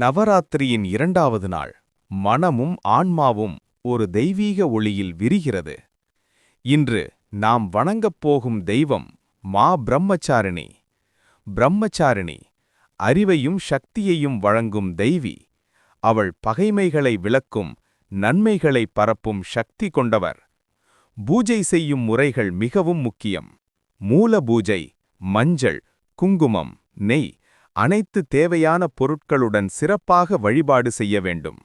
நவராத்திரியின் இரண்டாவது நாள். மனமும் ஆன்மாவும் ஒரு தெய்வீக ஒளியில் விரிகிறது. இன்று நாம் வணங்கப் போகும் தெய்வம் மா பிரம்மச்சாரிணி. பிரம்மச்சாரிணி அறிவையும் சக்தியையும் வழங்கும் தெய்வி. அவள் பகைமைகளை விளக்கும் நன்மைகளை பரப்பும் சக்தி கொண்டவர். பூஜை செய்யும் முறைகள் மிகவும் முக்கியம். மூல பூஜை மஞ்சள் குங்குமம் நெய் அனைத்து தேவையான பொருட்களுடன் சிறப்பாக வழிபாடு செய்ய வேண்டும்.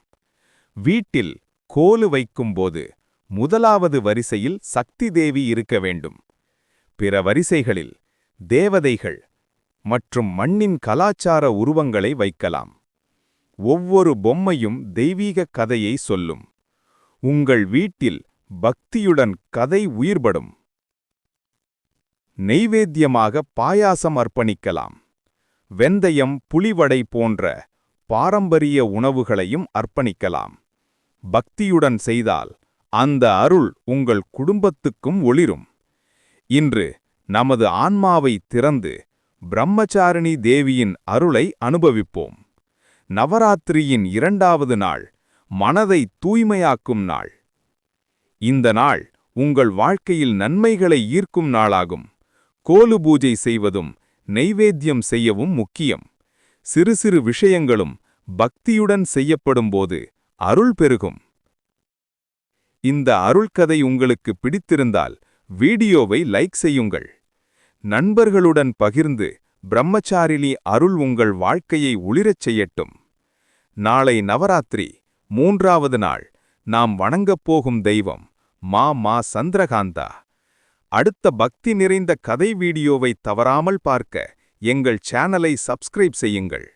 வீட்டில் கோலு வைக்கும்போது முதலாவது வரிசையில் சக்தி தேவி இருக்க வேண்டும். பிற வரிசைகளில் தேவதைகள் மற்றும் மண்ணின் கலாச்சார உருவங்களை வைக்கலாம். ஒவ்வொரு பொம்மையும் தெய்வீக கதையை சொல்லும். உங்கள் வீட்டில் பக்தியுடன் கதை உயிர்படும். நெய்வேத்தியமாக பாயாசம் அர்ப்பணிக்கலாம். வெந்தயம் புலிவடை போன்ற பாரம்பரிய உணவுகளையும் அர்ப்பணிக்கலாம். பக்தியுடன் செய்தால் அந்த அருள் உங்கள் குடும்பத்துக்கும் ஒளிரும். இன்று நமது ஆன்மாவை திறந்து பிரம்மச்சாரிணி தேவியின் அருளை அனுபவிப்போம். நவராத்திரியின் இரண்டாவது நாள் மனதை தூய்மையாக்கும் நாள். இந்த நாள் உங்கள் வாழ்க்கையில் நன்மைகளை ஈர்க்கும் நாளாகும். கோலு பூஜை செய்வதும் நெய்வேத்தியம் செய்யவும் முக்கியம். சிறு சிறு விஷயங்களும் பக்தியுடன் செய்யப்படும்போது அருள் பெருகும். இந்த அருள்கதை உங்களுக்கு பிடித்திருந்தால் வீடியோவை லைக் செய்யுங்கள். நண்பர்களுடன் பகிர்ந்து பிரம்மச்சாரிலி அருள் உங்கள் வாழ்க்கையை ஒளிரச் செய்யட்டும். நாளை நவராத்திரி மூன்றாவது நாள். நாம் வணங்கப் போகும் தெய்வம் மா. மா. சந்திரகாந்தா. அடுத்த பக்தி நிறைந்த கதை வீடியோவை தவறாமல் பார்க்க எங்கள் சேனலை சப்ஸ்கிரைப் செய்யுங்கள்.